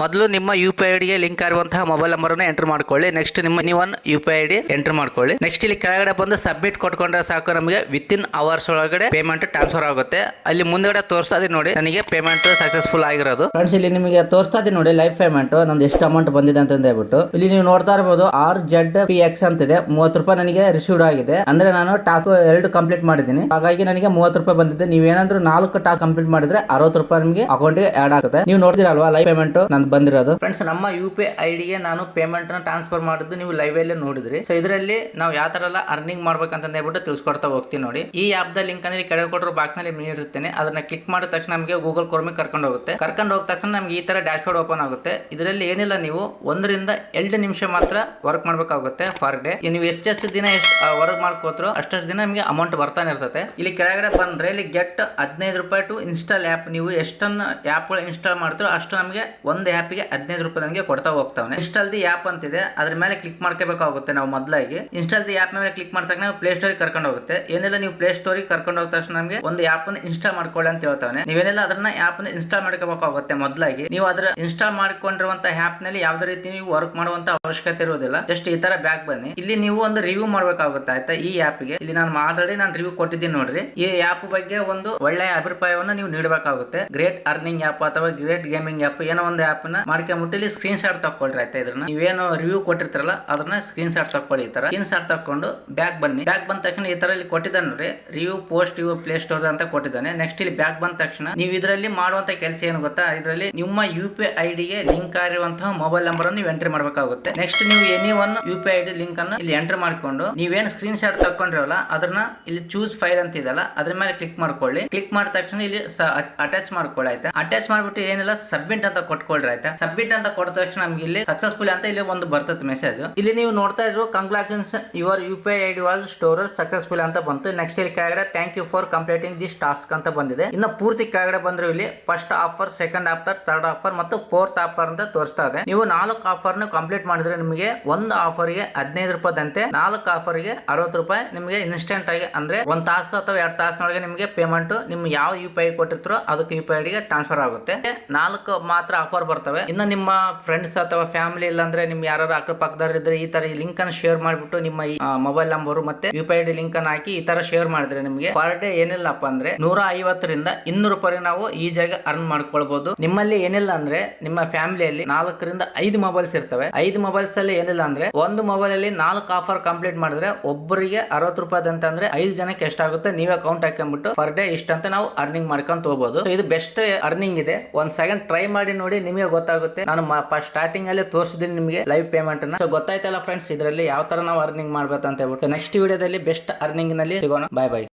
ಮೊದಲು ನಿಮ್ಮ U P I ಡಿಗೆ ಲಿಂಕ್ ಆಗಿರುವಂತಹ ಮೊಬೈಲ್ ನಂಬರ್ ಎಂಟರ್ ಮಾಡ್ಕೊಳ್ಳಿ. ನೆಕ್ಸ್ಟ್ ನಿಮ್ಮ ನೀವ್ ಒಂದು U P I D enter ಮಾಡ್ಕೊಳ್ಳಿ. ನೆಕ್ಸ್ಟ್ ಇಲ್ಲಿ ಕೆಳಗಡೆ ಬಂದು ಸಬ್ಮಿಟ್ ಕೊಟ್ಕೊಂಡ್ರೆ ಸಾಕು ನಮಗೆ. ವಿತ್ ಇನ್ ಅವರ್ಸ್ ಒಳಗಡೆ ಪೇಮೆಂಟ್ ಟ್ರಾನ್ಸ್ಫರ್ ಆಗುತ್ತೆ. ಅಲ್ಲಿ ಮುಂದೆಗಡೆ ತೋರಿಸ್ತಾ ಇದೆ ನೋಡಿ. ನನಗೆ ಪೇಮೆಂಟ್ ಸಕ್ಸಸ್ಫುಲ್ ಆಗಿರೋದು. ಫ್ರೆಂಡ್ಸ್ ಇಲ್ಲಿ ನಿಮಗೆ ತೋರಿಸ್ತಾ ಇದೆ ನೋಡಿ ಲೈಫ್ ಪೇಮೆಂಟ್ ನಂದು ಎಷ್ಟು ಅಮೌಂಟ್ ಬಂದಿದೆ ಅಂತ ಹೇಳ್ಬಿಟ್ಟು. ಇಲ್ಲಿ ನೀವು ನೋಡ್ತಾ ಇರಬಹುದು ಆರ್ ಜೆಡ್ ಪಿ ಎಕ್ಸ್ ಅಂತಿದೆ. ಮೂವತ್ತು ರೂಪಾಯಿ ನನಗೆ ರಿಸೀವ್ಡ್ ಆಗಿದೆ. ಅಂದ್ರೆ ನಾನು ಟಾಸ್ಕ್ ಎರಡು ಕಂಪ್ಲೀಟ್ ಮಾಡಿದ್ದೀನಿ. ಹಾಗಾಗಿ ನನಗೆ ಮೂವತ್ತು ರೂಪಾಯಿ ಬಂದಿದೆ. ನೀವೇನಾದ್ರೂ ನಾಲ್ಕು ಟಾಸ್ಕ್ ಕಂಪ್ಲೀಟ್ ಮಾಡಿದ್ರೆ ಅರವತ್ತು ರೂಪಾಯಿ ನಿಮಗೆ ಅಕೌಂಟ್ಗೆ ಆಡ್ ಆಗುತ್ತೆ ನೀವು ನೋಡ್ತೀರಲ್ವಾ ಲೈಫ್ ಪೇಮೆಂಟ್ ಬಂದಿರೋದು. ಫ್ರೆಂಡ್ಸ್ ನಮ್ಮ ಯು ಪಿ ಐ ನಾನು ಪೇಮೆಂಟ್ನ ಟ್ರಾನ್ಸ್ಫರ್ ಮಾಡಿದ್ದು ನೀವು ಲೈವ್ ಅಲ್ಲೇ ನೋಡಿದ್ರಿ. ಸೊ ಇದರಲ್ಲಿ ನಾವು ಯಾವ ತರ ಎಲ್ಲ ಅರ್ನಿಂಗ್ ಮಾಡ್ಬೇಕಂತ ಹೇಳ್ಬಿಟ್ಟು ತಿಳ್ಸ್ಕೊಡ್ತಾ ಹೋಗ್ತೀನಿ ನೋಡಿ. ಈ ಆಪ್ ದ ಲಿಂಕ್ ಅಂದ್ರೆ ಕೆಳಗೆ ಕೊಟ್ಟರು ಬಾಕ್ಸ್ನಲ್ಲಿ ಇರುತ್ತೇನೆ. ಅದನ್ನ ಕ್ಲಿಕ್ ಮಾಡಿದ ತಕ್ಷಣ ನಮಗೆ ಗೂಗಲ್ ಕ್ರೋಮಿಗೆ ಕರ್ಕೊಂಡು ಹೋಗುತ್ತೆ. ಕರ್ಕೊಂಡು ಹೋದ ತಕ್ಷಣ ನಮ್ಗೆ ಈ ತರ ಡ್ಯಾಶ್ ಬೋರ್ಡ್ ಓಪನ್ ಆಗುತ್ತೆ. ಇದರಲ್ಲಿ ಏನಿಲ್ಲ ನೀವು ಒಂದರಿಂದ ಎರಡು ನಿಮಿಷ ಮಾತ್ರ ವರ್ಕ್ ಮಾಡ್ಬೇಕಾಗುತ್ತೆ ಫಾರ್ ಡೇ ನೀವು ಎಷ್ಟೆಷ್ಟು ದಿನ ವರ್ಕ್ ಮಾಡ್ಕೋತ್ರೋ ಅಷ್ಟಷ್ಟು ದಿನ ನಿಮಗೆ ಅಮೌಂಟ್ ಬರ್ತಾನೆ ಇರ್ತದೆ. ಇಲ್ಲಿ ಕೆಳಗಡೆ ಬಂದ್ರೆ ಇಲ್ಲಿ ಗೆಟ್ ಹದಿನೈದು ರೂಪಾಯಿ ಟು ಇನ್ಸ್ಟಾಲ್ ಆ್ಯಪ್ ನೀವು ಎಷ್ಟನ್ನು ಆ್ಯಪ್ಗಳು ಇನ್ಸ್ಟಾಲ್ ಮಾಡ್ತೀರೋ ಅಷ್ಟು ನಮಗೆ ಒಂದು ಆ್ಯಪಿಗೆ ಹದಿನೈದು ರೂಪಾಯಿ ನನಗೆ ಕೊಡ್ತಾ ಹೋಗ್ತಾವೆ ಇನ್ಸ್ಟಾಲ್ ದಿ ಆ್ಯಪ್ ಅಂತಿದೆ. ಅದ್ರ ಮೇಲೆ ಕ್ಲಿಕ್ ಮಾಡ್ಕೋಬೇಕಾಗುತ್ತೆ ನಾವು ಮೊದಲಾಗಿ. ಇನ್ಸ್ಟಾಲ್ ದಿ ಆ್ಯಪ್ ಮೇಲೆ ಕ್ಲಿಕ್ ಮಾಡಿದಾಗ ನಾವು ಪ್ಲೇ ಸ್ಟೋರಿಗೆ ಕರ್ಕೊಂಡು ಹೋಗುತ್ತೆ. ಏನೆಲ್ಲ, ನೀವು ಪ್ಲೇ ಸ್ಟೋರಿಗೆ ಕರ್ಕೊಂಡು ಹೋದ ತಕ್ಷಣ ನಮಗೆ ಒಂದು ಆ್ಯಪ್ ಅನ್ನು ಇನ್ಸ್ಟಾಲ್ ಮಾಡ್ಕೊಳ್ಳಿ ಅಂತ ಹೇಳ್ತಾವೆ ನೀವೇನೆಲ್ಲ ಅದನ್ನ ಆ್ಯಪ್ ಅನ್ನು ಇನ್ಸ್ಟಾಲ್ ಮಾಡ್ಕೋಬೇಕಾಗುತ್ತೆ ಮೊದಲಾಗಿ. ನೀವು ಅದರ ಇನ್ಸ್ಟಾಲ್ ಮಾಡಿಕೊಂಡಿರುವಂತ ಆ್ಯಪ್ನಲ್ಲಿ ಯಾವುದೇ ರೀತಿ ನೀವು ವರ್ಕ್ ಮಾಡುವಂತ ಅವಶ್ಯಕತೆ ಇರೋದಿಲ್ಲ ಜಸ್ಟ್ ಈ ತರ ಬ್ಯಾಕ್ ಬನ್ನಿ. ಇಲ್ಲಿ ನೀವು ಒಂದು ರಿವ್ಯೂ ಮಾಡ್ಬೇಕಾಗುತ್ತೆ, ಆಯ್ತಾ? ಈ ಆ್ಯಪ್ಗೆ. ಇಲ್ಲಿ ನಾನು ಆಲ್ರೆಡಿ ನಾನು ರಿವ್ಯೂ ಕೊಟ್ಟಿದ್ದೀನಿ ನೋಡ್ರಿ. ಈ ಆ್ಯಪ್ ಬಗ್ಗೆ ಒಂದು ಒಳ್ಳೆಯ ಅಭಿಪ್ರಾಯವನ್ನು ನೀವು ನೀಡಬೇಕಾಗುತ್ತೆ. ಗ್ರೇಟ್ ಅರ್ನಿಂಗ್ ಆ್ಯಪ್ ಅಥವಾ ಗ್ರೇಟ್ ಗೇಮಿಂಗ್ ಆ್ಯಪ್ ಏನೋ ಒಂದು ಆ್ಯಪ್ ನ ಮಾಡ್ಕೊಂಬಿಟ್ಟು ಇಲ್ಲಿ ಸ್ಕ್ರೀನ್ ಶಾಟ್ ತಗೊಳ್ರಿ ಆಯ್ತಾ ಇದ್ರನ್ನ. ನೀವೇನು ರಿವ್ಯೂ ಕೊಟ್ಟಿರ್ತಾರಲ್ಲ, ಅದನ್ನ ಸ್ಕ್ರೀನ್ ಶಾಟ್ ತಕೊಳ್ಳಿ ಈ ತರ. ಸ್ಕ್ರೀನ್ ಶಾಟ್ ತಕೊಂಡು ಬ್ಯಾಕ್ ಬನ್ನಿ. ಬ್ಯಾಕ್ ಬಂದ ತಕ್ಷಣ ಈ ತರ ಇಲ್ಲಿ ಕೊಟ್ಟಿದ್ದಾನೆ ನೋಡಿ review post in Play Store ಅಂತ ಕೊಟ್ಟಿದ್ದಾನೆ. ನೆಕ್ಸ್ಟ್ ಇಲ್ಲಿ ಬ್ಯಾಕ್ ಬಂದ ತಕ್ಷಣ ನೀವು ಇದರಲ್ಲಿ ಮಾಡುವಂತ ಕೆಲಸ ಏನು ಗೊತ್ತಾ? ಇದರಲ್ಲಿ ನಿಮ್ಮ ಯು ಪಿ ಐ ಡಿಗೆ ಲಿಂಕ್ ಆಗಿರುವಂತಹ ಮೊಬೈಲ್ ನಂಬರ್ ಅನ್ನು ಎಂಟ್ರಿ ಮಾಡಬೇಕಾಗುತ್ತೆ. ನೆಕ್ಸ್ಟ್ ನೀವು any one U P I D link ಅನ್ನು ಇಲ್ಲಿ ಎಂಟ್ರಿ ಮಾಡಿಕೊಂಡು ನೀವೇನು ಸ್ಕ್ರೀನ್ ಶಾಟ್ ತಕೊಂಡಿರೋಲ್ಲ ಅದನ್ನ ಇಲ್ಲಿ ಚೂಸ್ ಫೈಲ್ ಅಂತ ಇದೆಲ್ಲ ಅದ್ರ ಮೇಲೆ ಕ್ಲಿಕ್ ಮಾಡ್ಕೊಳ್ಳಿ. ಕ್ಲಿಕ್ ಮಾಡಿದ ತಕ್ಷಣ ಇಲ್ಲಿ ಅಟ್ಯಾಚ್ ಮಾಡ್ಕೊಳ್ಳಿ ಆಯ್ತಾ? ಅಟ್ಯಾಚ್ ಮಾಡ್ಬಿಟ್ಟು ಏನಿಲ್ಲ ಸಬ್ಮಿಟ್ ಅಂತ ಕೊಟ್ಕೊಳ್ರಿ ಆಯ್ತಾ? ಸಬ್ಮಿಟ್ ಅಂತ ಕೊಟ್ಟ ತಕ್ಷಣ ನಮ್ಗೆ ಇಲ್ಲಿ ಸಕ್ಸಸ್ಫುಲ್ ಅಂತ ಇಲ್ಲಿ ಒಂದು ಬರ್ತದೆ ಮೆಸೇಜ್ ಇಲ್ಲಿ ನೀವು ನೋಡ್ತಾ ಇದ್ರು congratulations your U P I D was stored successful ಅಂತ ಬಂತು. ನೆಕ್ಸ್ಟ್ ಇಲ್ಲಿ ಕೆಳಗಡೆ thank you for completing this task ಅಂತ ಬಂದಿದೆ. ಇನ್ನು ಪೂರ್ತಿ ಕೆಳಗಡೆ ಬಂದ್ರು ಇಲ್ಲಿ first offer second offer third offer ಮತ್ತು ಫೋರ್ತ್ ಆಫರ್ ಅಂತ ತೋರಿಸ್ತಾ ಇದೆ. ನೀವು ನಾಲ್ಕು ಆಫರ್ನ ಕಂಪ್ಲೀಟ್ ಮಾಡಿದ್ರೆ ನಿಮಗೆ ಒಂದು ಆಫರ್ಗೆ ಹದಿನೈದು ರೂಪಾಯಿದಂತೆ ನಾಲ್ಕು ಆಫರ್ಗೆ ಅರವತ್ತು ರೂಪಾಯಿ ನಿಮಗೆ ಇನ್ಸ್ಟೆಂಟ್ ಆಗಿ ಅಂದ್ರೆ ಒಂದ್ ತಾಸು ಅಥವಾ ಎರಡು ತಾಸಿನೊಳಗೆ ನಿಮಗೆ ಪೇಮೆಂಟ್ ನಿಮ್ಗೆ ಯಾವ ಯು ಪಿ ಐ ಕೊಟ್ಟಿರ್ತಾರೋ ಅದಕ್ಕೆ ಯು ಪಿ ಐ ಗೆ ಟ್ರಾನ್ಸ್ಫರ್ ಆಗುತ್ತೆ. ನಾಲ್ಕು ಮಾತ್ರ ಆಫರ್ ಬರ್ತವೆ. ಇನ್ನು ನಿಮ್ಮ ಫ್ರೆಂಡ್ಸ್ ಅಥವಾ ಫ್ಯಾಮಿಲಿ ಇಲ್ಲಾಂದ್ರೆ ನಿಮ್ ಯಾರು ಅಕ್ಕ ಪಕ್ಕದವ್ರು ಇದ್ರೆ ಈ ತರ ಈ ಲಿಂಕ್ ಅನ್ನು ಶೇರ್ ಮಾಡಿಬಿಟ್ಟು ನಿಮ್ಮ ಮೊಬೈಲ್ ನಂಬರ್ ಮತ್ತೆ U P I D link ಅನ್ನು ಹಾಕಿ ಈ ತರ ಶೇರ್ ಮಾಡಿದ್ರೆ ನಿಮಗೆ ಪರ್ ಡೇ ಏನಿಲ್ಲಪ್ಪ ಅಂದ್ರೆ ನೂರ ಐವತ್ತರಿಂದ ಇನ್ನೂರು ರೂಪಾಯಿ ನಾವು ಈಸಿಯಾಗಿ ಅರ್ನ್ ಮಾಡ್ಕೊಳ್ಬಹುದು ನಿಮ್ಮಲ್ಲಿ ಏನಿಲ್ಲ ಅಂದ್ರೆ ನಿಮ್ಮ ಫ್ಯಾಮಿಲಿಯಲ್ಲಿ ನಾಲ್ಕರಿಂದ ಐದು ಮೊಬೈಲ್ಸ್ ಇರ್ತವೆ. ಐದು ಮೊಬೈಲ್ಸ್ ಅಲ್ಲಿ ಏನಿಲ್ಲ ಅಂದ್ರೆ ಒಂದು ಮೊಬೈಲ್ ಅಲ್ಲಿ ನಾಲ್ಕು ಆಫರ್ ಕಂಪ್ಲೀಟ್ ಮಾಡಿದ್ರೆ ಒಬ್ಬರಿಗೆ ಅರವತ್ತು ರೂಪಾಯಿ ಅಂತ ಅಂದ್ರೆ ಐದು ಜನಕ್ಕೆ ಎಷ್ಟಾಗುತ್ತೆ ನೀವೇ ಅಕೌಂಟ್ ಹಾಕೊಂಡ್ಬಿಟ್ಟು ಪರ್ ಡೇ ಇಷ್ಟ ಅಂತ ನಾವು ಅರ್ನಿಂಗ್ ಮಾಡ್ಕೊಂತ ಹೋಗ್ಬೋದು. ಇದು ಬೆಸ್ಟ್ ಅರ್ನಿಂಗ್ ಇದೆ. ಒಂದ್ ಸೆಕೆಂಡ್ ಟ್ರೈ ಮಾಡಿ ನೋಡಿ ನಿಮಗೆ ಗೊತ್ತಾಗುತ್ತೆ. ನಾನು ಸ್ಟಾರ್ಟಿಂಗ್ ಅಲ್ಲಿ ತೋರಿಸಿದ್ದೀನಿ ನಿಮಗೆ ಲೈವ್ ಪೇಮೆಂಟ್ ಸೊ ಗೊತ್ತಾಯ್ತಲ್ಲ ಫ್ರೆಂಡ್ಸ್ ಇದರಲ್ಲಿ ಯಾವ ತರ ನಾವು ಅರ್ನಿಂಗ್ ಮಾಡ್ಬೇಕು ಅಂತ ಹೇಳ್ಬಿಟ್ಟು ನೆಕ್ಸ್ಟ್ ವಿಡಿಯೋದಲ್ಲಿ ಬೆಸ್ಟ್ ಅರ್ನಿಂಗ್ನಲ್ಲಿ ಸಿಗೋಣ. ಬಾಯ್ ಬಾಯ್